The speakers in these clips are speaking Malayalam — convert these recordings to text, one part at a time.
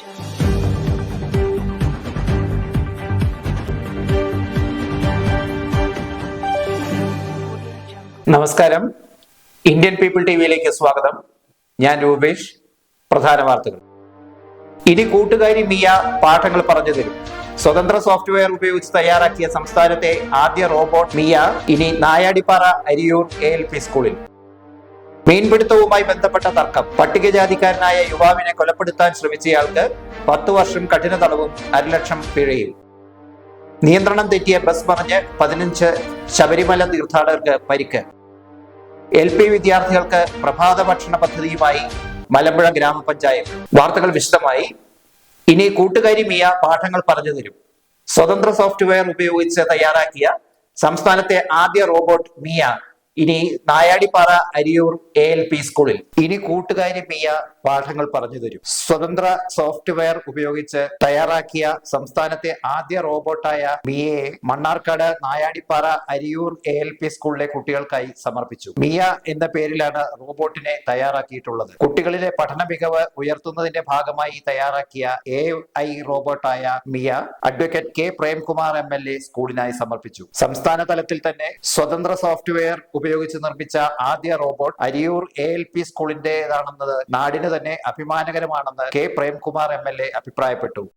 നമസ്കാരം. ഇന്ത്യൻ പീപ്പിൾ ടി വിയിലേക്ക് സ്വാഗതം. ഞാൻ രൂപേഷ്. പ്രധാന വാർത്തകൾ. ഇനി കൂട്ടുകാരി മിയ പാഠങ്ങൾ പറഞ്ഞു തരും. സ്വതന്ത്ര സോഫ്റ്റ്വെയർ ഉപയോഗിച്ച് തയ്യാറാക്കിയ സംസ്ഥാനത്തെ ആദ്യ റോബോട്ട് മിയ ഇനി Nayadippara Ariyur A L P സ്കൂളിൽ മീൻപിടുത്തവുമായി ബന്ധപ്പെട്ട തർക്കം. പട്ടികജാതിക്കാരനായ യുവാവിനെ കൊലപ്പെടുത്താൻ ശ്രമിച്ചയാൾക്ക് പത്തു വർഷം കഠിന തടവും അരലക്ഷം പിഴയും. നിയന്ത്രണം തെറ്റിയ ബസ് പറഞ്ഞ് പതിനഞ്ച് ശബരിമല തീർത്ഥാടകർക്ക് പരിക്ക്. എൽ പി വിദ്യാർത്ഥികൾക്ക് പ്രഭാത ഭക്ഷണ പദ്ധതിയുമായി മലമ്പുഴ ഗ്രാമപഞ്ചായത്ത്. വാർത്തകൾ വിശദമായി. ഇനി കൂട്ടുകാരി മിയ പാഠങ്ങൾ പറഞ്ഞു തരും. സ്വതന്ത്ര സോഫ്റ്റ്വെയർ ഉപയോഗിച്ച് തയ്യാറാക്കിയ സംസ്ഥാനത്തെ ആദ്യ റോബോട്ട് മിയ ഇനി Nayadippara Ariyur A L P സ്കൂളിൽ ഇനി കൂട്ടുകാരി മിയ പാഠങ്ങൾ പറഞ്ഞു തരും. സ്വതന്ത്ര സോഫ്റ്റ്വെയർ ഉപയോഗിച്ച് തയ്യാറാക്കിയ സംസ്ഥാനത്തെ ആദ്യ റോബോട്ടായ Miya Mannarkkad Nayadippara Ariyur A L P സ്കൂളിലെ കുട്ടികൾക്കായി സമർപ്പിച്ചു. മിയ എന്ന പേരിലാണ് റോബോട്ടിനെ തയ്യാറാക്കിയിട്ടുള്ളത്. കുട്ടികളിലെ പഠന മികവ് ഉയർത്തുന്നതിന്റെ ഭാഗമായി തയ്യാറാക്കിയ A I റോബോട്ടായ Miya advocate K Premkumar M L A സ്കൂളിനായി സമർപ്പിച്ചു. സംസ്ഥാന തലത്തിൽ തന്നെ സ്വതന്ത്ര സോഫ്റ്റ്വെയർ ഉപയോഗിച്ച് നിർമ്മിച്ച ആദ്യ robot Ariyur A L P സ്കൂളിന്റേതാണെന്നത് നാടിന് തന്നെ അഭിമാനകരമാണെന്ന് K Premkumar M L A അഭിപ്രായപ്പെട്ടു.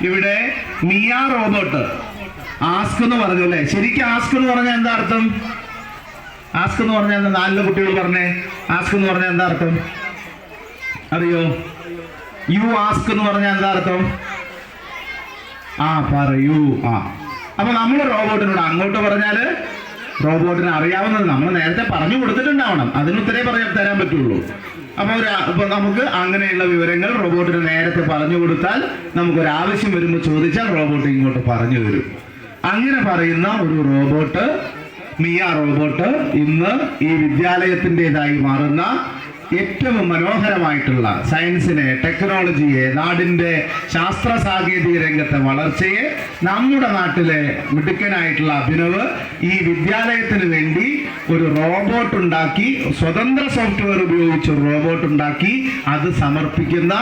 ഇവിടെ മിയാ റോബോട്ട്. ആസ്ക് എന്ന് പറഞ്ഞു അല്ലേ? ശരിക്കും ആസ്ക് എന്ന് പറഞ്ഞാൽ എന്താ അർത്ഥം? ആസ്ക് എന്ന് പറഞ്ഞാൽ എന്താ നാലിലെ കുട്ടികൾ പറഞ്ഞേ? ആസ്ക് എന്ന് പറഞ്ഞാൽ എന്താ അർത്ഥം? അറിയോ? യു ആസ്ക് എന്ന് പറഞ്ഞാൽ എന്താ അർത്ഥം? ആ പറയൂ. ആ. അപ്പൊ നമ്മൾ റോബോട്ടിനോട് അങ്ങോട്ട് പറഞ്ഞാൽ റോബോട്ടിന് അറിയാവുന്നത് നമ്മൾ നേരത്തെ പറഞ്ഞു കൊടുത്തിട്ടുണ്ടാവണം. അതിനുത്തരേ പറയാൻ തരാൻ പറ്റുള്ളൂ. അപ്പൊ ഒരു അപ്പൊ നമുക്ക് അങ്ങനെയുള്ള വിവരങ്ങൾ റോബോട്ടിന് നേരത്തെ പറഞ്ഞു കൊടുത്താൽ നമുക്ക് ഒരു ആവശ്യം വരുമ്പോൾ ചോദിച്ചാൽ റോബോട്ട് ഇങ്ങോട്ട് പറഞ്ഞു തരും. അങ്ങനെ പറയുന്ന ഒരു റോബോട്ട് മിയ റോബോട്ട് ഇന്ന് ഈ വിദ്യാലയത്തിന്റെതായി മാറുന്ന ഏറ്റവും മനോഹരമായിട്ടുള്ള സയൻസിനെ ടെക്നോളജിയെ നാടിന്റെ ശാസ്ത്ര സാങ്കേതിക രംഗത്തെ വളർച്ചയെ നമ്മുടെ നാട്ടിലെ മിടുക്കനായിട്ടുള്ള അഭിനവ് ഈ വിദ്യാലയത്തിന് വേണ്ടി ഒരു റോബോട്ട് ഉണ്ടാക്കി സ്വതന്ത്ര സോഫ്റ്റ്വെയർ ഉപയോഗിച്ച് ഒരു റോബോട്ട് ഉണ്ടാക്കി അത് സമർപ്പിക്കുന്ന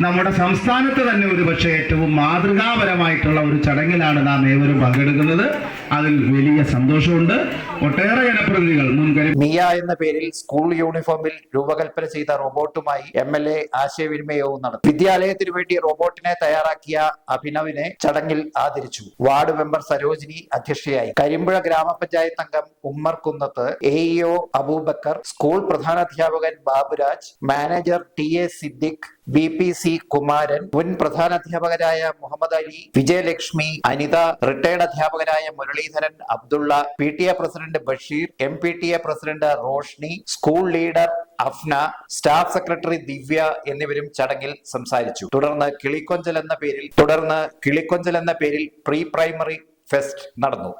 നമ്മുടെ സംസ്ഥാനത്ത് തന്നെ ഒരു പക്ഷേ ഏറ്റവും മാതൃകാപരമായിട്ടുള്ള ഒരു ചടങ്ങിലാണ് നാം ഏവരും പങ്കെടുക്കുന്നത്. അതിൽ വലിയ സന്തോഷമുണ്ട്. ഒട്ടേറെ ജനപ്രതിനിധികൾ മുൻകരുതൽ മിയ എന്ന പേരിൽ സ്കൂൾ യൂണിഫോമിൽ രൂപകൽപ്പന ചെയ്ത റോബോട്ടുമായി എം എൽ എ ആശയവിനിമയവും നടത്തി. വിദ്യാലയത്തിനു വേണ്ടി റോബോട്ടിനെ തയ്യാറാക്കിയ അഭിനവിനെ ചടങ്ങിൽ ആദരിച്ചു. വാർഡ് മെമ്പർ സരോജിനി അധ്യക്ഷയായി. കരിമ്പുഴ ഗ്രാമപഞ്ചായത്ത് അംഗം Ummer Kunnath A EO Abubakar school പ്രധാനാധ്യാപകൻ Baburaj manager T A Siddique B P C Kumaran മുൻ പ്രധാനാധ്യാപകരായ മുഹമ്മദ് അലി വിജയലക്ഷ്മി അനിത റിട്ടയർഡ് അധ്യാപകരായ Muraleedharan Abdulla P T A president Basheer M P T A president Roshni school leader Afna staff secretary Divya എന്നിവരും ചടങ്ങിൽ സംസാരിച്ചു തുടർന്ന് കിളിക്കൊഞ്ചൽ എന്ന പേരിൽ തുടർന്ന് കിളിക്കൊഞ്ചൽ എന്ന പേരിൽ പ്രീ പ്രൈമറി ഫെസ്റ്റ് നടന്നു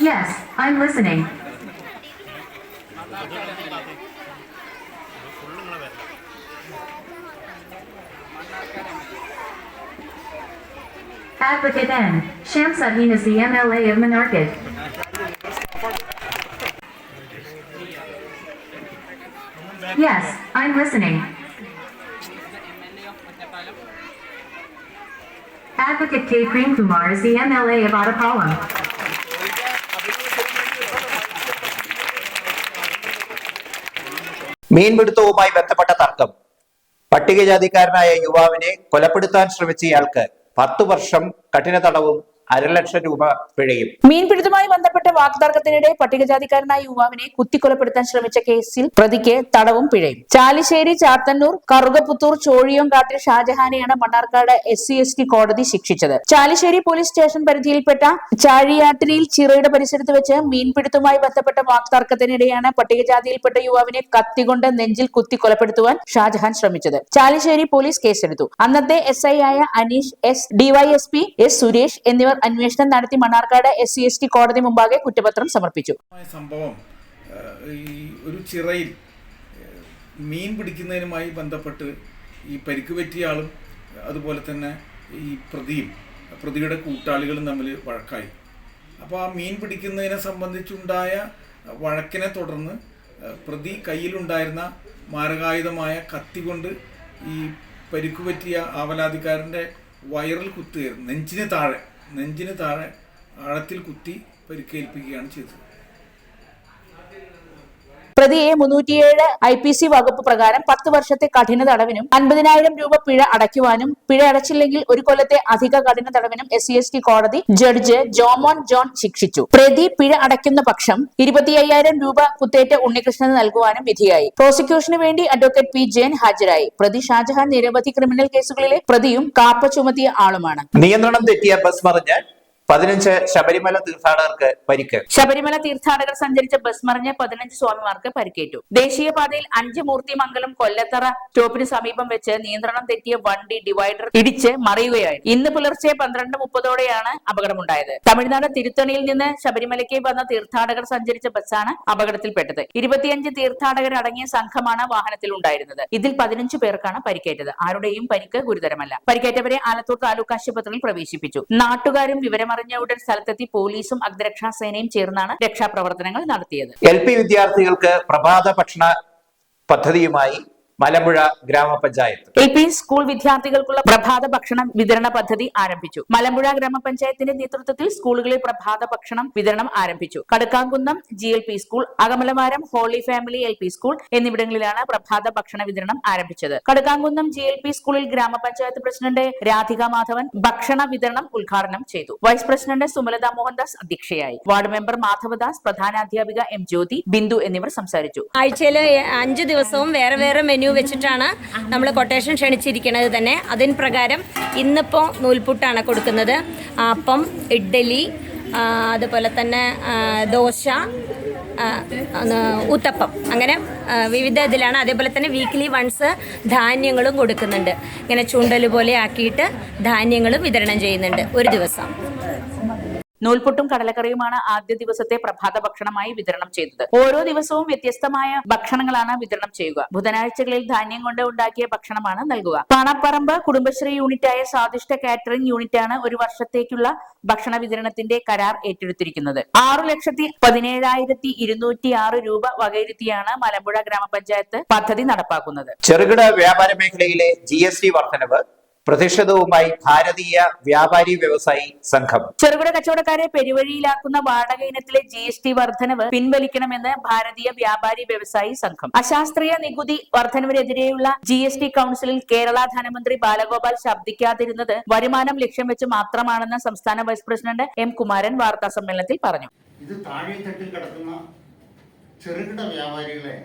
Yes, I'm listening. Advocate N. Shamsuddin is the MLA of Yes, I'm listening. Advocate K. Prem Kumar is the MLA of Ottapalam. മീൻപിടുത്തവുമായി ബന്ധപ്പെട്ട തർക്കം പട്ടികജാതിക്കാരനായ യുവാവിനെ കൊലപ്പെടുത്താൻ ശ്രമിച്ചയാൾക്ക് പത്തു വർഷം കഠിന തടവും അരലക്ഷം രൂപ പിഴയും. മീൻപിടുത്തവുമായി ബന്ധപ്പെട്ട വാക്തർക്കത്തിനിടെ പട്ടികജാതിക്കാരനായ യുവാവിനെ കുത്തിക്കൊലപ്പെടുത്താൻ ശ്രമിച്ച കേസിൽ പ്രതിക്ക് തടവും പിഴയും. Chalissery Chathannur Karukaputhur ചോഴിയോങ്കാട്ടിൽ ഷാജഹാനെയാണ് Mannarkkad S C S T കോടതി ശിക്ഷിച്ചത്. ചാലിശ്ശേരി പോലീസ് സ്റ്റേഷൻ പരിധിയിൽപ്പെട്ട ചാഴിയാട്ടിരിയിൽ ചിറയുടെ പരിസരത്ത് വെച്ച് മീൻപിടുത്തവുമായി ബന്ധപ്പെട്ട വാക്തർക്കത്തിനിടെയാണ് പട്ടികജാതിയിൽപ്പെട്ട യുവാവിനെ കത്തികൊണ്ട് നെഞ്ചിൽ കുത്തി കൊലപ്പെടുത്തുവാൻ ഷാജഹാൻ ശ്രമിച്ചത്. ചാലിശ്ശേരി പോലീസ് കേസെടുത്തു. അന്നത്തെ എസ് ഐ ആയ Aneesh S DYSP S Suresh എന്നിവർ അന്വേഷണം നടത്തി Mannarkkad S C S T കോടതി മുമ്പാകെ കുറ്റപത്രം സമർപ്പിച്ചു. സംഭവം ഒരു ചിറയിൽ മീൻ പിടിക്കുന്നതിനുമായി ബന്ധപ്പെട്ട് ഈ പരിക്ക് പറ്റിയ ആളും അതുപോലെ തന്നെ ഈ പ്രതിയും പ്രതിയുടെ കൂട്ടാളികളും തമ്മിൽ വഴക്കായി. അപ്പോൾ ആ മീൻ പിടിക്കുന്നതിനെ സംബന്ധിച്ചുണ്ടായ വഴക്കിനെ തുടർന്ന് പ്രതി കയ്യിലുണ്ടായിരുന്ന മാരകായുധമായ കത്തി കൊണ്ട് ഈ പരിക്കുപറ്റിയ ആവലാതിക്കാരന്റെ വയറിൽ കുത്തുകയായിരുന്നു നെഞ്ചിന് താഴെ നെഞ്ചിന് താഴെ ആഴത്തിൽ കുത്തി പരിക്കേൽപ്പിക്കുകയാണ് ചെയ്തത്. പ്രതിയെ മുന്നൂറ്റിയേഴ് ഐ പി സി വകുപ്പ് പ്രകാരം പത്ത് വർഷത്തെ കഠിന തടവിനും അൻപതിനായിരം രൂപ പിഴ അടയ്ക്കുവാനും പിഴ അടച്ചില്ലെങ്കിൽ ഒരു കൊല്ലത്തെ അധിക കഠിന തടവിനും എസ് സി എസ് ടി കോടതി ജഡ്ജ് ജോമോൻ ജോൺ ശിക്ഷിച്ചു. പ്രതി പിഴ അടയ്ക്കുന്ന പക്ഷം ഇരുപത്തി അയ്യായിരം രൂപ കുത്തേറ്റ ഉണ്ണികൃഷ്ണന് നൽകുവാനും വിധിയായി. പ്രോസിക്യൂഷന് വേണ്ടി അഡ്വക്കേറ്റ് പി ജയൻ ഹാജരായി. പ്രതി ഷാജഹാൻ നിരവധി ക്രിമിനൽ കേസുകളിലെ പ്രതിയും കാപ്പ ചുമത്തിയ ആളുമാണ്. നിയന്ത്രണം തെറ്റിയ ബസ് മറിഞ്ഞ് പതിനഞ്ച് ശബരിമല തീർത്ഥാടകർക്ക് പരിക്ക്. ശബരിമല തീർത്ഥാടകർ സഞ്ചരിച്ച ബസ് മറിഞ്ഞ് പതിനഞ്ച് സ്വാമിമാർക്ക് പരിക്കേറ്റു. ദേശീയപാതയിൽ അഞ്ച് മൂർത്തി മംഗലം കൊല്ലത്തറ സ്റ്റോപ്പിന് സമീപം വെച്ച് നിയന്ത്രണം തെറ്റിയ വണ്ടി ഡിവൈഡർ ഇടിച്ച് മറിയുകയായി ഇന്ന് പുലർച്ചെ പന്ത്രണ്ട് മുപ്പതോടെയാണ് അപകടമുണ്ടായത്. തമിഴ്നാട് തിരുത്തണിയിൽ നിന്ന് ശബരിമലയ്ക്ക് വന്ന തീർത്ഥാടകർ സഞ്ചരിച്ച ബസ്സാണ് അപകടത്തിൽപ്പെട്ടത്. ഇരുപത്തിയഞ്ച് തീർത്ഥാടകർ അടങ്ങിയ സംഘമാണ് വാഹനത്തിൽ ഉണ്ടായിരുന്നത്. ഇതിൽ പതിനഞ്ച് പേർക്കാണ് പരിക്കേറ്റത്. ആരുടെയും പരിക്ക് ഗുരുതരമല്ല. പരിക്കേറ്റവരെ ആലത്തൂർ താലൂക്ക് ആശുപത്രിയിൽ പ്രവേശിപ്പിച്ചു. നാട്ടുകാരും വിവരമറിഞ്ഞ ഉടൻ സ്ഥലത്തെത്തി പോലീസും അഗ്നിരക്ഷാ സേനയും ചേർന്നാണ് രക്ഷാപ്രവർത്തനങ്ങൾ നടത്തിയത്. എൽ പി വിദ്യാർത്ഥികൾക്ക് പ്രഭാത ഭക്ഷണ പദ്ധതിയുമായി മലമ്പുഴ ഗ്രാമപഞ്ചായത്ത്. എൽ പി സ്കൂൾ വിദ്യാർത്ഥികൾക്കുള്ള പ്രഭാത ഭക്ഷണം വിതരണ പദ്ധതി ആരംഭിച്ചു. മലമ്പുഴ ഗ്രാമപഞ്ചായത്തിന്റെ നേതൃത്വത്തിൽ സ്കൂളുകളിൽ പ്രഭാത ഭക്ഷണം വിതരണം ആരംഭിച്ചു. Kadukkamkunnam G L P school Akamalamaram holy family L P school എന്നിവിടങ്ങളിലാണ് പ്രഭാത ഭക്ഷണ വിതരണം ആരംഭിച്ചത്. കടുക്കാംകുന്നം ജി എൽ പി സ്കൂളിൽ ഗ്രാമപഞ്ചായത്ത് പ്രസിഡന്റ് രാധിക മാധവൻ ഭക്ഷണ വിതരണം ഉദ്ഘാടനം ചെയ്തു. വൈസ് പ്രസിഡന്റ് സുമലത മോഹൻദാസ് അധ്യക്ഷയായി. വാർഡ് മെമ്പർ മാധവദാസ് പ്രധാനാധ്യാപിക എം ജ്യോതി ബിന്ദു എന്നിവർ സംസാരിച്ചു. ആഴ്ചയിൽ അഞ്ച് ദിവസവും വേറെ വേറെ മെനു വെച്ചിട്ടാണ് നമ്മൾ കൊട്ടേഷൻ ക്ഷണിച്ചിരിക്കുന്നത് തന്നെ. അതിന് പ്രകാരം ഇന്നിപ്പോൾ നൂൽപുട്ടാണ് കൊടുക്കുന്നത്. അപ്പം ഇഡ്ഡലി അതുപോലെ തന്നെ ദോശ ഉത്തപ്പം അങ്ങനെ വിവിധ ഇതിലാണ്. അതേപോലെ തന്നെ വീക്ക്ലി വൺസ് ധാന്യങ്ങളും കൊടുക്കുന്നുണ്ട്. ഇങ്ങനെ ചൂണ്ടൽ പോലെ ആക്കിയിട്ട് ധാന്യങ്ങളും വിതരണം ചെയ്യുന്നുണ്ട് ഒരു ദിവസം. നൂൽപുട്ടും കടലക്കറിയുമാണ് ആദ്യ ദിവസത്തെ പ്രഭാത ഭക്ഷണമായി വിതരണം ചെയ്തത്. ഓരോ ദിവസവും വ്യത്യസ്തമായ ഭക്ഷണങ്ങളാണ് വിതരണം ചെയ്യുക. ബുധനാഴ്ചകളിൽ ധാന്യം കൊണ്ട് ഉണ്ടാക്കിയ ഭക്ഷണമാണ് നൽകുക. പാണപ്പറമ്പ് കുടുംബശ്രീ യൂണിറ്റായ സ്വാദിഷ്ട കാറ്ററിംഗ് യൂണിറ്റാണ് ഒരു വർഷത്തേക്കുള്ള ഭക്ഷണ വിതരണത്തിന്റെ കരാർ ഏറ്റെടുത്തിരിക്കുന്നത്. ആറു ലക്ഷത്തി പതിനേഴായിരത്തി ഇരുന്നൂറ്റി ആറ് രൂപ വകയിരുത്തിയാണ് മലമ്പുഴ ഗ്രാമപഞ്ചായത്ത് പദ്ധതി നടപ്പാക്കുന്നത്. ചെറുകിട വ്യാപാര മേഖലയിലെ ജി വർധനവ് പ്രതിഷേധവുമായി ഭാരതീയ വ്യാപാരി വ്യവസായി സംഘം. ചെറുകിട കച്ചവടക്കാരെ പെരുവഴിയിലാക്കുന്ന വാടക ഇനത്തിലെ ജി എസ് ടി വർധനവ് പിൻവലിക്കണമെന്ന് ഭാരതീയ വ്യാപാരി വ്യവസായി സംഘം. അശാസ്ത്രീയ നികുതി വർധനവിനെതിരെയുള്ള ജി എസ് ടി കൌൺസിലിൽ കേരള ധനമന്ത്രി ബാലഗോപാൽ ശബ്ദിക്കാതിരുന്നത് വരുമാനം ലക്ഷ്യം വെച്ച് മാത്രമാണെന്ന് സംസ്ഥാന വൈസ് പ്രസിഡന്റ് എം കുമാരൻ വാർത്താ സമ്മേളനത്തിൽ പറഞ്ഞു. ഇത് താഴെത്തട്ടിൽ കിടക്കുന്ന ചെറുകിട വ്യാപാരികളെ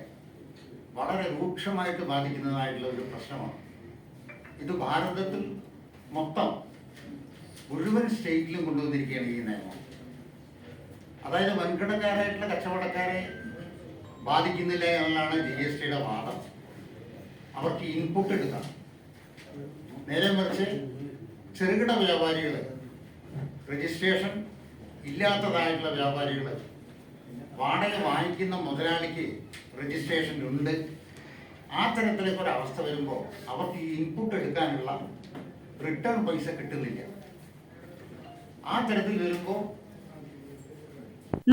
വളരെ രൂക്ഷമായിട്ട് ബാധിക്കുന്നതായിട്ടുള്ള ഒരു പ്രശ്നമാണ്. ഇത് ഭാരതത്തിൽ മൊത്തം മുഴുവൻ സ്റ്റേറ്റിലും കൊണ്ടുവന്നിരിക്കുകയാണ് ഈ നിയമം. അതായത് വൻകിടക്കാരായിട്ടുള്ള കച്ചവടക്കാരെ ബാധിക്കുന്നില്ല എന്നാണ് ജി എസ് ടിയുടെ വാദം. അവർക്ക് ഇൻപുട്ട് എടുക്കാം നേരെ മറിച്ച് ചെറുകിട വ്യാപാരികൾ രജിസ്ട്രേഷൻ ഇല്ലാത്തതായിട്ടുള്ള വ്യാപാരികൾ വാടക വാങ്ങിക്കുന്ന മുതലാളിക്ക് രജിസ്ട്രേഷൻ ഉണ്ട്. ആ തരത്തിലേക്ക് ഒരു അവസ്ഥ വരുമ്പോൾ അവർക്ക് ഈ ഇൻപുട്ട് എടുക്കാനുള്ള റിട്ടേൺ പൈസ കിട്ടുന്നില്ല ആ തരത്തിൽ വരുമ്പോൾ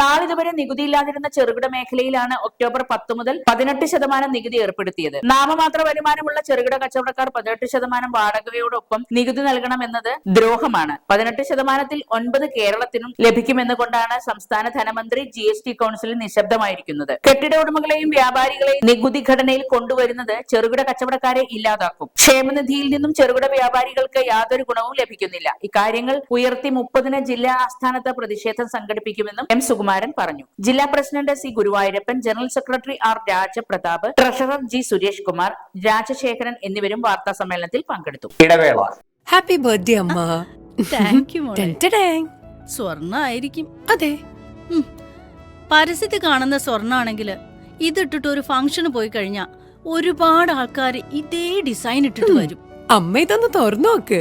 നാളിതുവരെ നികുതിയില്ലാതിരുന്ന ചെറുകിട മേഖലയിലാണ് ഒക്ടോബർ പത്ത് മുതൽ പതിനെട്ട് ശതമാനം നികുതി ഏർപ്പെടുത്തിയത്. നാമമാത്ര വരുമാനമുള്ള ചെറുകിട കച്ചവടക്കാർ പതിനെട്ട് ശതമാനം വാടകയോടൊപ്പം നികുതി നൽകണമെന്നത് ദ്രോഹമാണ്. പതിനെട്ട് ശതമാനത്തിൽ ഒൻപത് കേരളത്തിനും ലഭിക്കുമെന്നുകൊണ്ടാണ് സംസ്ഥാന ധനമന്ത്രി ജി എസ് ടി കൌൺസിലിൽ നിശബ്ദമായിരിക്കുന്നത്. കെട്ടിട ഉടമകളെയും വ്യാപാരികളെയും നികുതി ഘടനയിൽ കൊണ്ടുവരുന്നത് ചെറുകിട കച്ചവടക്കാരെ ഇല്ലാതാക്കും. ക്ഷേമനിധിയിൽ നിന്നും ചെറുകിട വ്യാപാരികൾക്ക് യാതൊരു ഗുണവും ലഭിക്കുന്നില്ല. ഇക്കാര്യങ്ങൾ ഉയർത്തി മുപ്പതിന് ജില്ലാ ആസ്ഥാനത്ത് പ്രതിഷേധം സംഘടിപ്പിക്കുമെന്നും എം സുകുമാരൻ പറഞ്ഞു. ജില്ലാ president C Guruvayurappan general secretary R Rajaprathap treasurer G Suresh Kumar Rajasekharan എന്നിവരും വാർത്താ സമ്മേളനത്തിൽ പങ്കെടുത്തു. ഇടവേള. ഹാപ്പി ബർത്ത്ഡേ അമ്മ. താങ്ക് യു സ്വർണ ആയിരിക്കും അതെ. പരസ്യത്തിൽ കാണുന്ന സ്വർണാണെങ്കിൽ ഇതിട്ടിട്ട് ഒരു ഫംഗ്ഷന് പോയി കഴിഞ്ഞാ ഒരുപാട് ആൾക്കാർ ഇതേ ഡിസൈൻ ഇട്ടിട്ട് വരും. അമ്മ ഇതൊന്ന് തുറന്നു നോക്ക്.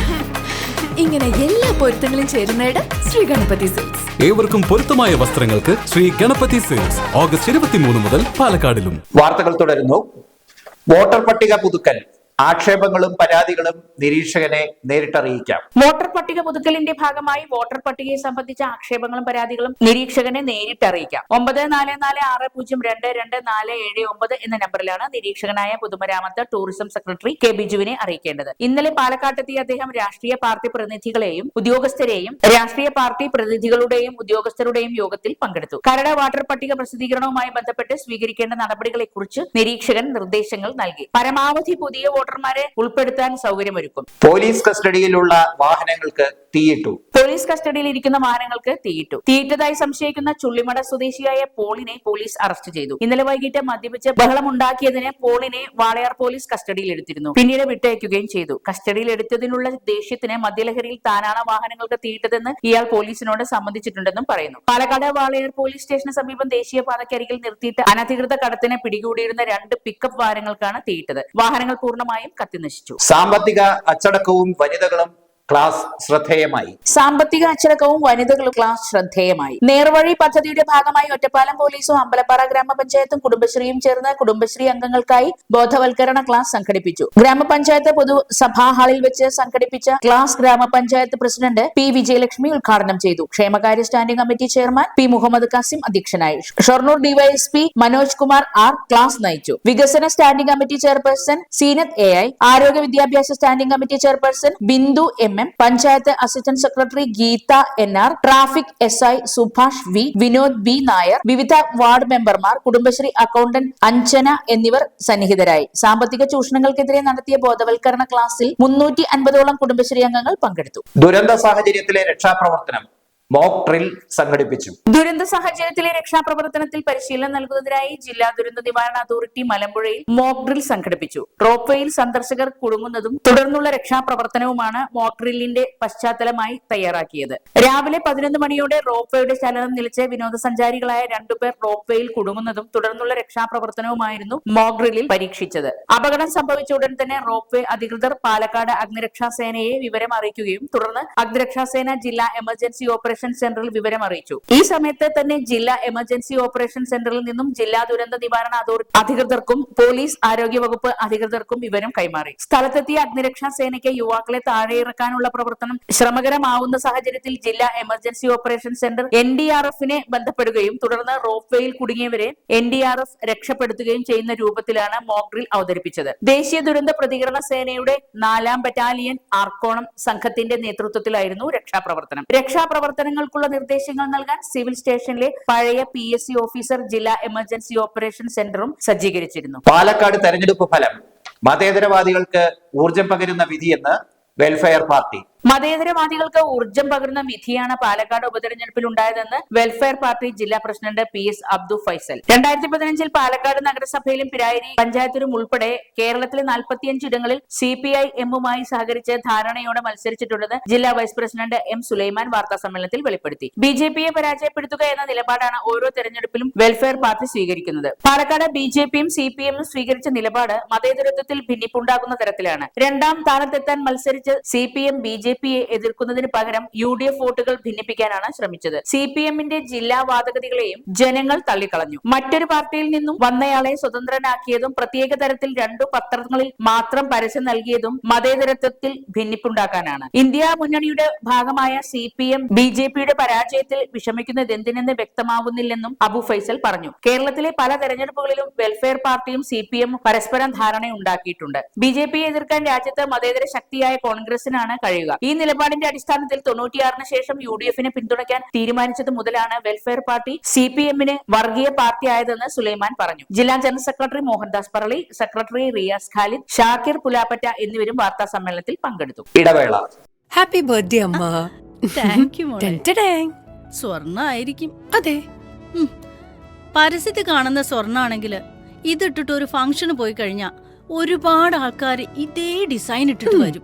ഇങ്ങനെ എല്ലാ പൊരുത്തങ്ങളും ചേരുന്നയിടം ശ്രീ ഗണപതി സിൽക്സ് ഏവർക്കും പൊരുത്തമായ വസ്ത്രങ്ങൾക്ക് ശ്രീ ഗണപതി സിൽക്സ് ഓഗസ്റ്റ് ഇരുപത്തിമൂന്ന് മുതൽ പാലക്കാടിലും. വാർത്തകൾ തുടരുന്നു. വോട്ടർ പട്ടിക പുതുക്കൽ. ആക്ഷേപങ്ങളും പരാതികളും നിരീക്ഷകനെ നേരിട്ടറിയിക്കാം. വോട്ടർ പട്ടിക പുതുക്കലിന്റെ ഭാഗമായി വോട്ടർ പട്ടികയെ സംബന്ധിച്ച ആക്ഷേപങ്ങളും പരാതികളും നിരീക്ഷകനെ നേരിട്ടറിയിക്കാം. ഒമ്പത് നാല് നാല് ആറ് പൂജ്യം രണ്ട് രണ്ട് നാല് ഏഴ് ഒമ്പത് എന്ന നമ്പറിലാണ് നിരീക്ഷകനായ പൊതുമരാമത്ത് ടൂറിസം സെക്രട്ടറി കെ ബിജുവിനെ അറിയിക്കേണ്ടത്. ഇന്നലെ പാലക്കാട്ടെത്തിയ അദ്ദേഹം രാഷ്ട്രീയ പാർട്ടി പ്രതിനിധികളെയും ഉദ്യോഗസ്ഥരെയും രാഷ്ട്രീയ പാർട്ടി പ്രതിനിധികളുടെയും ഉദ്യോഗസ്ഥരുടെയും യോഗത്തിൽ പങ്കെടുത്തു. കരട് വാട്ടർ പട്ടിക പ്രസിദ്ധീകരണവുമായി ബന്ധപ്പെട്ട് സ്വീകരിക്കേണ്ട നടപടികളെക്കുറിച്ച് നിരീക്ഷകൻ നിർദ്ദേശങ്ങൾ നൽകി. പരമാവധി പുതിയ വോട്ടർമാരെ ഉൾപ്പെടുത്താൻ സൗകര്യമൊരുക്കും. പോലീസ് കസ്റ്റഡിയിലുള്ള വാഹനങ്ങൾക്ക് തീയിട്ടു. പോലീസ് കസ്റ്റഡിയിൽ ഇരിക്കുന്ന വാഹനങ്ങൾക്ക് തീയിട്ടു. തീയിട്ടതായി സംശയിക്കുന്ന ചുള്ളിമട സ്വദേശിയായ പോളിനെ പോലീസ് അറസ്റ്റ് ചെയ്തു. ഇന്നലെ വൈകിട്ട് മദ്യപിച്ച് ബഹളമുണ്ടാക്കിയതിന് പോളിനെ വാളയാർ പോലീസ് കസ്റ്റഡിയിൽ എടുത്തിരുന്നു പിന്നീട് വിട്ടയക്കുകയും ചെയ്തു. കസ്റ്റഡിയിൽ എടുത്തതിനുള്ള ദേഷ്യത്തിന് മദ്യലഹരിയിൽ താനാണ് വാഹനങ്ങൾക്ക് തീയിട്ടതെന്ന് ഇയാൾ പോലീസിനോട് സംബന്ധിച്ചിട്ടുണ്ടെന്നും പറയുന്നു. പാലക്കാട് വാളയാർ പോലീസ് സ്റ്റേഷന് സമീപം ദേശീയപാതക്കരികിൽ നിർത്തിയിട്ട് അനധികൃത കടത്തിനെ പിടികൂടിയിരുന്ന രണ്ട് പിക്കപ്പ് വാഹനങ്ങൾക്കാണ് തീയിട്ടത്. വാഹനങ്ങൾ പൂർണമായും കത്തിനശിച്ചു. സാമ്പത്തിക അച്ചടക്കവും വനിതകളും ക്ലാസ് ശ്രദ്ധേയമായി. സാമ്പത്തിക അച്ചടക്കവും വനിതകളും ക്ലാസ് ശ്രദ്ധേയമായി. നേർവഴി പദ്ധതിയുടെ ഭാഗമായി ഒറ്റപ്പാലം പോലീസും അമ്പലപ്പാറ ഗ്രാമപഞ്ചായത്തും കുടുംബശ്രീയും ചേർന്ന് കുടുംബശ്രീ അംഗങ്ങൾക്കായി ബോധവൽക്കരണ ക്ലാസ് സംഘടിപ്പിച്ചു. ഗ്രാമപഞ്ചായത്ത് പൊതുസഭാ ഹാളിൽ വെച്ച് സംഘടിപ്പിച്ച ക്ലാസ് ഗ്രാമപഞ്ചായത്ത് പ്രസിഡന്റ് പി വിജയലക്ഷ്മി ഉദ്ഘാടനം ചെയ്തു. ക്ഷേമകാര്യ standing committee chairman P Muhammad Kasim അധ്യക്ഷനായി. Shoranur DYSP Manoj Kumar R class നയിച്ചു. വികസന standing committee chairperson Seenath A I. ആരോഗ്യ വിദ്യാഭ്യാസ standing committee chairperson Bindu M M. Panchayat assistant secretary Geetha N. R. Traffic S. I. Subhash V. Vinod B Nair വിവിധ വാർഡ് മെമ്പർമാർ കുടുംബശ്രീ അക്കൌണ്ടന്റ് അഞ്ജന എന്നിവർ സന്നിഹിതരായി. സാമ്പത്തിക ചൂഷണങ്ങൾക്കെതിരെ നടത്തിയ ബോധവൽക്കരണ ക്ലാസ്സിൽ മുന്നൂറ്റി അൻപതോളം കുടുംബശ്രീ അംഗങ്ങൾ പങ്കെടുത്തു. ദുരന്ത സാഹചര്യത്തിലെ രക്ഷാപ്രവർത്തനം മോക്ക് ഡ്രിൽ സംഘടിപ്പിച്ചു. ദുരന്ത സാഹചര്യത്തിലെ രക്ഷാപ്രവർത്തനത്തിൽ പരിശീലനം നൽകുന്നതിനായി ജില്ലാ ദുരന്ത നിവാരണ അതോറിറ്റി മലമ്പുഴയിൽ മോക്ക് ഡ്രിൽ സംഘടിപ്പിച്ചു. റോപ്വേയിൽ സന്ദർശകർ കുടുങ്ങുന്നതും തുടർന്നുള്ള രക്ഷാപ്രവർത്തനവുമാണ് മോക്ക് ഡ്രില്ലിന്റെ പശ്ചാത്തലമായി തയ്യാറാക്കിയത്. രാവിലെ പതിനൊന്ന് മണിയോടെ റോപ്വേയുടെ ചലനം നിലച്ച് വിനോദസഞ്ചാരികളായ രണ്ടുപേർ റോപ്വേയിൽ കുടുങ്ങുന്നതും തുടർന്നുള്ള രക്ഷാപ്രവർത്തനവുമായിരുന്നു മോക്ക് ഡ്രില്ലിൽ പരീക്ഷിച്ചത്. അപകടം സംഭവിച്ച ഉടൻ തന്നെ റോപ്വേ അധികൃതർ പാലക്കാട് അഗ്നിരക്ഷാ സേനയെ വിവരം അറിയിക്കുകയും തുടർന്ന് അഗ്നിരക്ഷാ സേന ജില്ലാ എമർജൻസി ഓപ്പറേഷൻ സെന്ററിൽ വിവരം അറിയിച്ചു. ഈ സമയത്ത് തന്നെ ജില്ലാ എമർജൻസി ഓപ്പറേഷൻ സെന്ററിൽ നിന്നും ജില്ലാ ദുരന്ത നിവാരണ അതോറിറ്റി അധികൃതർക്കും പോലീസ് ആരോഗ്യവകുപ്പ് അധികൃതർക്കും വിവരം കൈമാറി. സ്ഥലത്തെത്തിയ അഗ്നിരക്ഷാ സേനയ്ക്ക് യുവാക്കളെ താഴെയിറക്കാനുള്ള പ്രവർത്തനം ശ്രമകരമാവുന്ന സാഹചര്യത്തിൽ ജില്ലാ emergency operation centre N D R എഫിനെ ബന്ധപ്പെടുകയും തുടർന്ന് റോപ്പ് വേയിൽ കുടുങ്ങിയവരെ എൻ ഡി ആർ എഫ് രക്ഷപ്പെടുത്തുകയും ചെയ്യുന്ന രൂപത്തിലാണ് മോക്ഡ്രിൽ അവതരിപ്പിച്ചത്. ദേശീയ ദുരന്ത പ്രതികരണ സേനയുടെ നാലാം ബറ്റാലിയൻ ആർക്കോണം സംഘത്തിന്റെ നേതൃത്വത്തിലായിരുന്നു രക്ഷാപ്രവർത്തനം രക്ഷാപ്രവർത്തനങ്ങൾക്കുള്ള നിർദ്ദേശങ്ങൾ നൽകാൻ സിവിൽ സ്റ്റേഷനിലെ പഴയ പി എസ് സി ഓഫീസർ ജില്ലാ എമർജൻസി ഓപ്പറേഷൻ സെന്ററും സജ്ജീകരിച്ചിരുന്നു. പാലക്കാട് തെരഞ്ഞെടുപ്പ് ഫലം മതേതരവാദികൾക്ക് ഊർജം പകരുന്ന വിധിയെന്ന് വെൽഫെയർ പാർട്ടി. മതേതരവാദികൾക്ക് ഊർജം പകരുന്ന വിധിയാണ് പാലക്കാട് ഉപതെരഞ്ഞെടുപ്പിൽ ഉണ്ടായതെന്ന് വെൽഫെയർ പാർട്ടി ജില്ലാ പ്രസിഡന്റ് പി എസ് അബ്ദു ഫൈസൽ. രണ്ടായിരത്തി പതിനഞ്ചിൽ പാലക്കാട് നഗരസഭയിലും പിരായിരി പഞ്ചായത്തിലും ഉൾപ്പെടെ കേരളത്തിലെ നാൽപ്പത്തിയഞ്ച് ഇടങ്ങളിൽ സി പി ഐ എമ്മുമായി സഹകരിച്ച് ധാരണയോടെ മത്സരിച്ചിട്ടുണ്ടെന്ന് ജില്ലാ വൈസ് പ്രസിഡന്റ് എം സുലൈമാൻ വാർത്താ സമ്മേളനത്തിൽ വെളിപ്പെടുത്തി. ബി ജെ പിയെ പരാജയപ്പെടുത്തുക എന്ന നിലപാടാണ് ഓരോ തെരഞ്ഞെടുപ്പിലും വെൽഫെയർ പാർട്ടി സ്വീകരിക്കുന്നത്. പാലക്കാട് ബി ജെ പിയും സി പി എമ്മും സ്വീകരിച്ച നിലപാട് മതേതരത്വത്തിൽ ഭിന്നിപ്പുണ്ടാകുന്ന തരത്തിലാണ്. രണ്ടാം സ്ഥാനത്തെത്താൻ മത്സരിച്ച് C P M B J പിയെ എതിർക്കുന്നതിന് പകരം യു ഡി എഫ് വോട്ടുകൾ ഭിന്നിപ്പിക്കാനാണ് ശ്രമിച്ചത്. സി പി എമ്മിന്റെ ജില്ലാ വാദഗതികളെയും ജനങ്ങൾ തള്ളിക്കളഞ്ഞു. മറ്റൊരു പാർട്ടിയിൽ നിന്നും വന്നയാളെ സ്വതന്ത്രനാക്കിയതും പ്രത്യേക തരത്തിൽ രണ്ടു പത്രങ്ങളിൽ മാത്രം പരസ്യം നൽകിയതും മതേതരത്വത്തിൽ ഭിന്നിപ്പുണ്ടാക്കാനാണ്. ഇന്ത്യ മുന്നണിയുടെ ഭാഗമായ C P M B J പിയുടെ പരാജയത്തിൽ വിഷമിക്കുന്നത് എന്തിനെന്ന് വ്യക്തമാവുന്നില്ലെന്നും അബു ഫൈസൽ പറഞ്ഞു. കേരളത്തിലെ പല തെരഞ്ഞെടുപ്പുകളിലും വെൽഫെയർ പാർട്ടിയും സി പി എം പരസ്പരം ധാരണയുണ്ടാക്കിയിട്ടുണ്ട്. ബി ജെ പിയെ എതിർക്കാൻ രാജ്യത്ത് മതേതര ശക്തിയായ കോൺഗ്രസിനാണ് കഴിയുക. ഈ നിലപാടിന്റെ അടിസ്ഥാനത്തിൽ തൊണ്ണൂറ്റിയാറിന് ശേഷം യു ഡി എഫിനെ പിന്തുണയ്ക്കാൻ തീരുമാനിച്ചത് മുതലാണ് വെൽഫെയർ പാർട്ടി സി പി എമ്മിന് വർഗീയ പാർട്ടിയായതെന്ന് സുലൈമാൻ പറഞ്ഞു. ജില്ലാ general secretary Mohandas Parali secretary Riyas Khalid Shakir Pulappatta എന്നിവരും വാർത്താ സമ്മേളനത്തിൽ പങ്കെടുത്തു. ഇടവേള. ഹാപ്പി ബർത്ത്ഡേ അമ്മ. Thank you. സ്വർണ ആയിരിക്കും അതെ. പരസ്യത്തിൽ കാണുന്ന സ്വർണാണെങ്കിൽ ഇതിട്ടിട്ട് ഒരു ഫംഗ്ഷന് പോയി കഴിഞ്ഞാൽ ഒരുപാട് ആൾക്കാർ ഇതേ ഡിസൈൻ ഇട്ടിട്ട് വരും.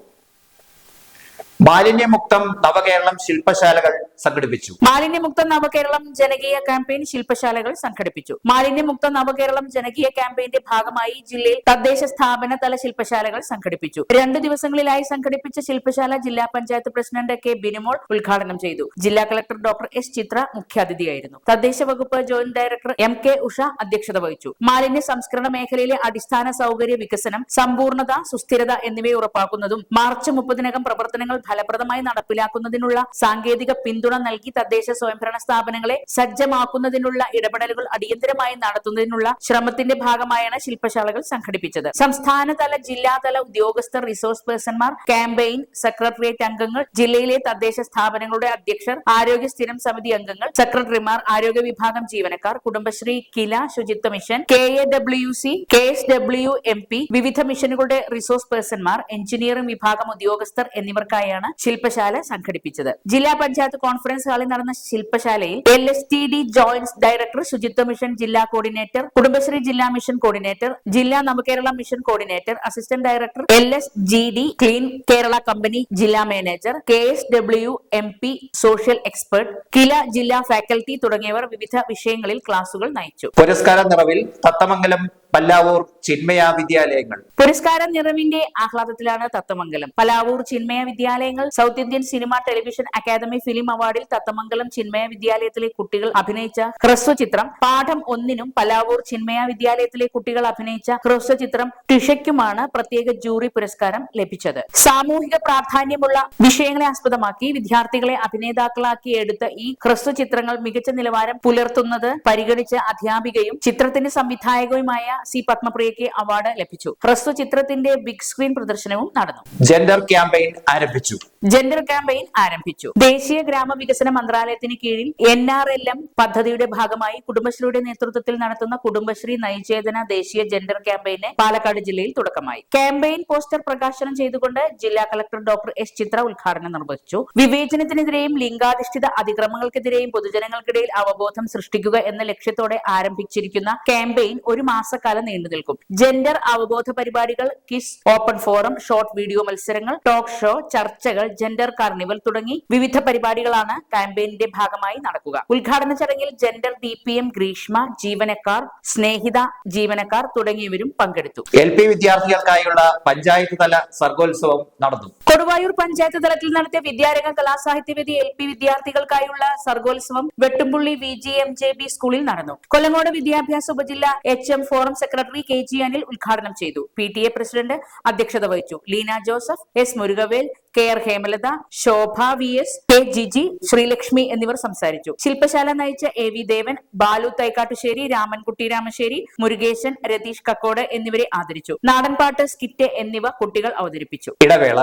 മാലിന്യമുക്തം നവകേരളം ശില്പശാലകൾ സംഘടിപ്പിച്ചു. മാലിന്യമുക്ത നവകേരളം ജനകീയ ക്യാമ്പയിൻ ശില്പശാലകൾ സംഘടിപ്പിച്ചു. മാലിന്യമുക്ത നവകേരളം ജനകീയ ക്യാമ്പയിന്റെ ഭാഗമായി ജില്ലയിൽ തദ്ദേശ സ്ഥാപന തല ശില്പശാലകൾ സംഘടിപ്പിച്ചു. രണ്ടു ദിവസങ്ങളിലായി സംഘടിപ്പിച്ച ശില്പശാല ജില്ലാ പഞ്ചായത്ത് പ്രസിഡന്റ് കെ ബിനിമോൾ ഉദ്ഘാടനം ചെയ്തു. ജില്ലാ കളക്ടർ ഡോക്ടർ എസ് ചിത്ര മുഖ്യാതിഥിയായിരുന്നു. തദ്ദേശ വകുപ്പ് joint director M K Usha അധ്യക്ഷത വഹിച്ചു. മാലിന്യ സംസ്കരണ മേഖലയിലെ അടിസ്ഥാന സൗകര്യ വികസനം സമ്പൂർണത സുസ്ഥിരത എന്നിവ ഉറപ്പാക്കുന്നതും മാർച്ച് മുപ്പതിനകം പ്രവർത്തനങ്ങൾ ഫലപ്രദമായി നടപ്പിലാക്കുന്നതിനുള്ള സാങ്കേതിക പിന്തുണ നൽകി തദ്ദേശ സ്വയംഭരണ സ്ഥാപനങ്ങളെ സജ്ജമാക്കുന്നതിനുള്ള ഇടപെടലുകൾ അടിയന്തരമായി നടത്തുന്നതിനുള്ള ശ്രമത്തിന്റെ ഭാഗമായാണ് ശില്പശാലകൾ സംഘടിപ്പിച്ചത്. സംസ്ഥാനതല ജില്ലാതല ഉദ്യോഗസ്ഥർ റിസോഴ്സ് പേഴ്സൺമാർ ക്യാമ്പയിൻ സെക്രട്ടേറിയറ്റ് അംഗങ്ങൾ ജില്ലയിലെ തദ്ദേശ സ്ഥാപനങ്ങളുടെ അധ്യക്ഷർ ആരോഗ്യ സ്ഥിരം സമിതി അംഗങ്ങൾ സെക്രട്ടറിമാർ ആരോഗ്യ വിഭാഗം ജീവനക്കാർ Kudumbashree KILA Suchitwa mission K A W C K S W M P വിവിധ മിഷനുകളുടെ റിസോഴ്സ് പേഴ്സൺമാർ എഞ്ചിനീയറിംഗ് വിഭാഗം ഉദ്യോഗസ്ഥർ എന്നിവർക്കായാണ് ശില്പശാല സംഘടിപ്പിച്ചത്. ജില്ലാ പഞ്ചായത്ത് കോൺഫറൻസ് ഹാളിൽ നടന്ന ശില്പശാലയിൽ L S T D joint director Suchitwa mission ജില്ലാ കോർഡിനേറ്റർ കുടുംബശ്രീ ജില്ലാ മിഷൻ കോർഡിനേറ്റർ ജില്ലാ Navakerala mission coordinator assistant director L S G D clean Kerala company ജില്ലാ manager K S W M P social expert KILA ജില്ലാ ഫാക്കൽറ്റി തുടങ്ങിയവർ വിവിധ വിഷയങ്ങളിൽ ക്ലാസുകൾ നയിച്ചു. പുരസ്കാര നിറവിൽ തത്തമംഗലം പല്ലാവൂർ ചിന്മയ വിദ്യാലയങ്ങൾ. പുരസ്കാര നിറവിന്റെ ആഹ്ലാദത്തിലാണ് തത്തമംഗലം. പല്ലാവൂർ ചിന്മയ വിദ്യാലയങ്ങൾ south Indian cinema television academy film അവാർഡിൽ Thathamangalam Chinmaya വിദ്യാലയത്തിലെ കുട്ടികൾ അഭിനയിച്ച ഹ്രസ്വചിത്രം പാഠം ഒന്നിനും പലാവൂർ ചിന്മയ വിദ്യാലയത്തിലെ കുട്ടികൾ അഭിനയിച്ച ഹ്രസ്വചിത്രം ടിഷയ്ക്കുമാണ് പ്രത്യേക ജൂറി പുരസ്കാരം ലഭിച്ചത്. സാമൂഹിക പ്രാധാന്യമുള്ള വിഷയങ്ങളെ ആസ്പദമാക്കി വിദ്യാർത്ഥികളെ അഭിനേതാക്കളാക്കി എടുത്ത ഈ ഹ്രസ്വചിത്രങ്ങൾ മികച്ച നിലവാരം പുലർത്തുന്നത് പരിഗണിച്ച അധ്യാപികയും ചിത്രത്തിന്റെ സംവിധായകയുമായ സി പത്മപ്രിയയ്ക്ക് അവാർഡ് ലഭിച്ചു. ഹ്രസ്വചിത്രത്തിന്റെ ബിഗ് സ്ക്രീൻ പ്രദർശനവും നടന്നു. ജെൻഡർ ക്യാമ്പയിൻ ആരംഭിച്ചു. ജെൻഡർ ക്യാമ്പയിൻ ആരംഭിച്ചു. ദേശീയ ഗ്രാമവികസന മന്ത്രാലയത്തിന് കീഴിൽ എൻ ആർ എൽ എം പദ്ധതിയുടെ ഭാഗമായി കുടുംബശ്രീയുടെ നേതൃത്വത്തിൽ നടത്തുന്ന കുടുംബശ്രീ നയചേതന ദേശീയ ജെൻഡർ ക്യാമ്പയിന് പാലക്കാട് ജില്ലയിൽ തുടക്കമായി. ക്യാമ്പയിൻ പോസ്റ്റർ പ്രകാശനം ചെയ്തുകൊണ്ട് ജില്ലാ കളക്ടർ ഡോക്ടർ എസ് ചിത്ര ഉദ്ഘാടനം നിർവഹിച്ചു. വിവേചനത്തിനെതിരെയും ലിംഗാധിഷ്ഠിത അതിക്രമങ്ങൾക്കെതിരെയും പൊതുജനങ്ങൾക്കിടയിൽ അവബോധം സൃഷ്ടിക്കുക എന്ന ലക്ഷ്യത്തോടെ ആരംഭിച്ചിരിക്കുന്ന ക്യാമ്പയിൻ ഒരു മാസക്കാലം നീണ്ടു നിൽക്കും. ജെൻഡർ അവബോധ പരിപാടികൾ quiz open forum short video മത്സരങ്ങൾ ടോക്ക് ഷോ ചർച്ചകൾ ജെൻഡർ കാർണിവൽ തുടങ്ങി വിവിധ പരിപാടികളാണ് ക്യാമ്പയിനിന്റെ ഭാഗമായി നടക്കുക. ഉദ്ഘാടന ചടങ്ങിൽ gender D P M Greeshma ജീവനക്കാർ സ്നേഹിത ജീവനക്കാർ തുടങ്ങിയവരും പങ്കെടുത്തു. എൽ പി വിദ്യാർത്ഥികൾക്കായുള്ള പഞ്ചായത്ത് തല സർഗോത്സവം നടന്നു. കൊടുവായൂർ പഞ്ചായത്ത് തലത്തിൽ നടത്തിയ വിദ്യാരംഗ കലാസാഹിത്യവേദി എൽ പി വിദ്യാർത്ഥികൾക്കായുള്ള സർഗോത്സവം Vettumpully V G M J B സ്കൂളിൽ നടന്നു. കൊല്ലങ്ങോട് വിദ്യാഭ്യാസ ഉപജില്ല H M forum secretary K G Anil ഉദ്ഘാടനം ചെയ്തു. പി ടി എ പ്രസിഡന്റ് അധ്യക്ഷത വഹിച്ചു. Leena Joseph S Murukavel K R Hemalatha Shobha V S K Jiji Sreelakshmi എന്നിവർ സംസാരിച്ചു. ശില്പശാല നയിച്ച എ വി ദേവൻ ബാലു തൈക്കാട്ടുശ്ശേരി രാമൻകുട്ടി രാമശ്ശേരി മുരുകേശൻ രതീഷ് കക്കോട് എന്നിവരെ ആദരിച്ചു. നാടൻപാട്ട് സ്കിറ്റ് എന്നിവ കുട്ടികൾ അവതരിപ്പിച്ചു. ഇടവേള.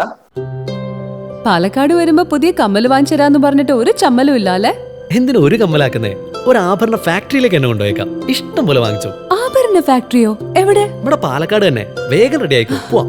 പാലക്കാട് വരുമ്പോ പുതിയ കമ്മൽ വാങ്ങിച്ചരാന്ന് പറഞ്ഞിട്ട് ഒരു ചമ്മലും ഇല്ല അല്ലേ എന്തിനു ഒരു കമ്മലാക്കുന്നേ? ഒരു ആഭരണ ഫാക്ടറിയിലേക്ക് എന്നെ കൊണ്ടുപോയേക്കാം. ഇഷ്ടം പോലെ വാങ്ങിച്ചു. ആഭരണ ഫാക്ടറിയോ? എവിടെ? ഇവിടെ പാലക്കാട് തന്നെ. വേഗം റെഡി ആയിക്കോ. പോവാം.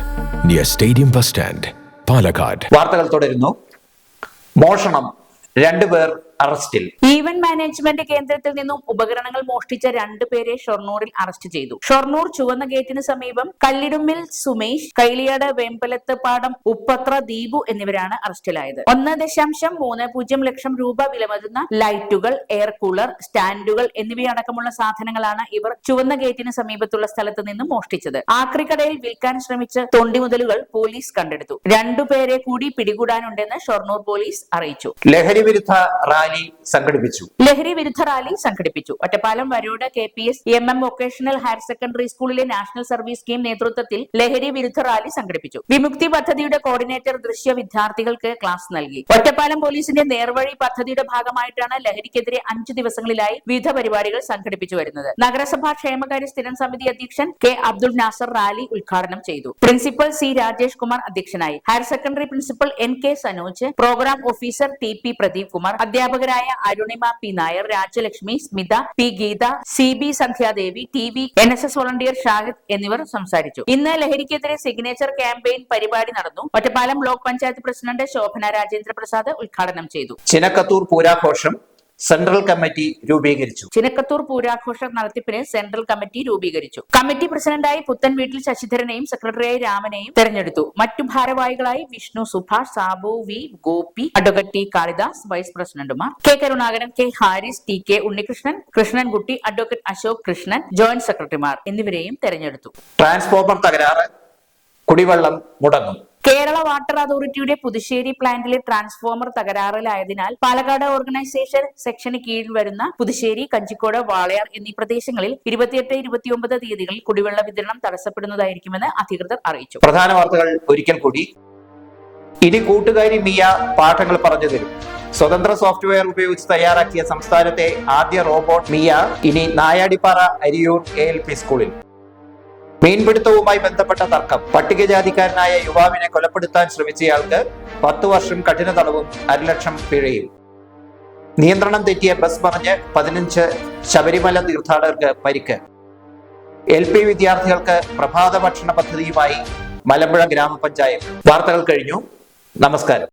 near Stadium Bus Stand, Palakkad. വാർത്തകൾ തുടരുന്നു മോഷണം രണ്ടുപേർ അറസ്റ്റിൽ ഈവന്റ് മാനേജ്മെന്റ് കേന്ദ്രത്തിൽ നിന്നും ഉപകരണങ്ങൾ മോഷ്ടിച്ച രണ്ടുപേരെ ഷൊർണൂരിൽ അറസ്റ്റ് ചെയ്തു. ഷൊർണൂർ ചുവന്ന ഗേറ്റിന് സമീപം കല്ലിടുമ്മിൽ സുമേഷ് കൈലിയാട് വേമ്പലത്ത് പാടം ഉപ്പത്ര ദീപു എന്നിവരാണ് അറസ്റ്റിലായത് ഒന്ന് ദശാംശം മൂന്ന് പൂജ്യം ലക്ഷം രൂപ വിലമതുന്ന ലൈറ്റുകൾ എയർ കൂളർ സ്റ്റാൻഡുകൾ എന്നിവയടക്കമുള്ള സാധനങ്ങളാണ് ഇവർ ചുവന്ന ഗേറ്റിന് സമീപത്തുള്ള സ്ഥലത്ത് നിന്നും മോഷ്ടിച്ചത്. ആക്രിക്കടയിൽ വിൽക്കാൻ ശ്രമിച്ച തൊണ്ടിമുതലുകൾ പോലീസ് കണ്ടെടുത്തു. രണ്ടുപേരെ കൂടി പിടികൂടാനുണ്ടെന്ന് ഷൊർണൂർ പോലീസ് അറിയിച്ചു. ലഹരി വിരുദ്ധ റാലി സംഘടിപ്പിച്ചു. ലഹരി വിരുദ്ധ റാലി സംഘടിപ്പിച്ചു. Ottapalam Varode K P S M M vocational higher secondary സ്കൂളിലെ നാഷണൽ സർവീസ് സ്കീം നേതൃത്വത്തിൽ ലഹരി വിരുദ്ധ റാലി സംഘടിപ്പിച്ചു. വിമുക്തി പദ്ധതിയുടെ കോർഡിനേറ്റർ ദൃശ്യ വിദ്യാർത്ഥികൾക്ക് ക്ലാസ് നൽകി. ഒറ്റപ്പാലം പോലീസിന്റെ നേർവഴി പദ്ധതിയുടെ ഭാഗമായിട്ടാണ് ലഹരിക്കെതിരെ അഞ്ചു ദിവസങ്ങളിലായി വിവിധ പരിപാടികൾ സംഘടിപ്പിച്ചു വരുന്നത്. നഗരസഭാ ക്ഷേമകാര്യ സ്ഥിരം സമിതി അധ്യക്ഷൻ കെ അബ്ദുൾ നാസർ റാലി ഉദ്ഘാടനം ചെയ്തു. പ്രിൻസിപ്പൽ സി രാജേഷ് കുമാർ അധ്യക്ഷനായി. Higher secondary principal N K Sanoj programme officer T P Pradeep Kumar അധ്യാപകരായ Arunima P Nair Rajalakshmi Smitha P Geetha C B Sandhyadevi T V N S S volunteer Shahid എന്നിവർ സംസാരിച്ചു. ഇന്ന് ലഹരിക്കെതിരെ സിഗ്നേച്ചർ ക്യാമ്പയിൻ പരിപാടി നടന്നു. ഒറ്റപ്പാലം ബ്ലോക്ക് പഞ്ചായത്ത് പ്രസിഡന്റ് ശോഭന രാജേന്ദ്ര പ്രസാദ് ഉദ്ഘാടനം ചെയ്തു. ചിനക്കത്തൂർ പൂരാഘോഷം സെൻട്രൽ കമ്മിറ്റി രൂപീകരിച്ചു. ചിനക്കത്തൂർ പൂരാഘോഷ നടത്തിപ്പിന് സെൻട്രൽ കമ്മിറ്റി രൂപീകരിച്ചു. കമ്മിറ്റി പ്രസിഡന്റായി പുത്തൻ വീട്ടിൽ ശശിധരനെയും സെക്രട്ടറിയായി രാമനെയും തെരഞ്ഞെടുത്തു. മറ്റു ഭാരവാഹികളായി Vishnu Subhash Sabu V Gopi advocate T Kalidas vice പ്രസിഡന്റുമാർ. K Karunakaran K Haris T K Unnikrishnan Krishnankutty advocate Ashok Krishnan joint സെക്രട്ടറിമാർ എന്നിവരെയും തെരഞ്ഞെടുത്തു. ട്രാൻസ്ഫോമർ തകരാറ് കുടിവെള്ളം മുടങ്ങും. കേരള വാട്ടർ അതോറിറ്റിയുടെ പുതുശ്ശേരി പ്ലാന്റിലെ ട്രാൻസ്ഫോമർ തകരാറിലായതിനാൽ പാലക്കാട് ഓർഗനൈസേഷൻ സെക്ഷന് കീഴിൽ വരുന്ന പുതുശ്ശേരി കഞ്ചിക്കോട് വാളയാർ എന്നീ പ്രദേശങ്ങളിൽ ഇരുപത്തിയെട്ട് ഇരുപത്തിയൊമ്പത് തീയതികളിൽ കുടിവെള്ള വിതരണം തടസ്സപ്പെടുന്നതായിരിക്കുമെന്ന് അധികൃതർ അറിയിച്ചു. പ്രധാന വാർത്തകൾ ഒരിക്കൽ കൂടി. ഇനി കൂട്ടുകാരി മിയ പാഠങ്ങൾ പറഞ്ഞു തരും. സ്വതന്ത്ര സോഫ്റ്റ്വെയർ ഉപയോഗിച്ച് തയ്യാറാക്കിയ സംസ്ഥാനത്തെ ആദ്യ റോബോട്ട് മിയ ഇനി Nayadippara Ariyur A L P സ്കൂളിൽ മീൻപിടുത്തവുമായി ബന്ധപ്പെട്ട തർക്കം. പട്ടികജാതിക്കാരനായ യുവാവിനെ കൊലപ്പെടുത്താൻ ശ്രമിച്ചയാൾക്ക് പത്തു വർഷം കഠിന തടവും അരലക്ഷം പിഴയും. നിയന്ത്രണം തെറ്റിയ ബസ് പറഞ്ഞ് പതിനഞ്ച് ശബരിമല തീർത്ഥാടകർക്ക് പരിക്ക്. എൽ പി വിദ്യാർത്ഥികൾക്ക് പ്രഭാത ഭക്ഷണ പദ്ധതിയുമായി മലമ്പുഴ ഗ്രാമപഞ്ചായത്ത്. വാർത്തകൾ കഴിഞ്ഞു. നമസ്കാരം.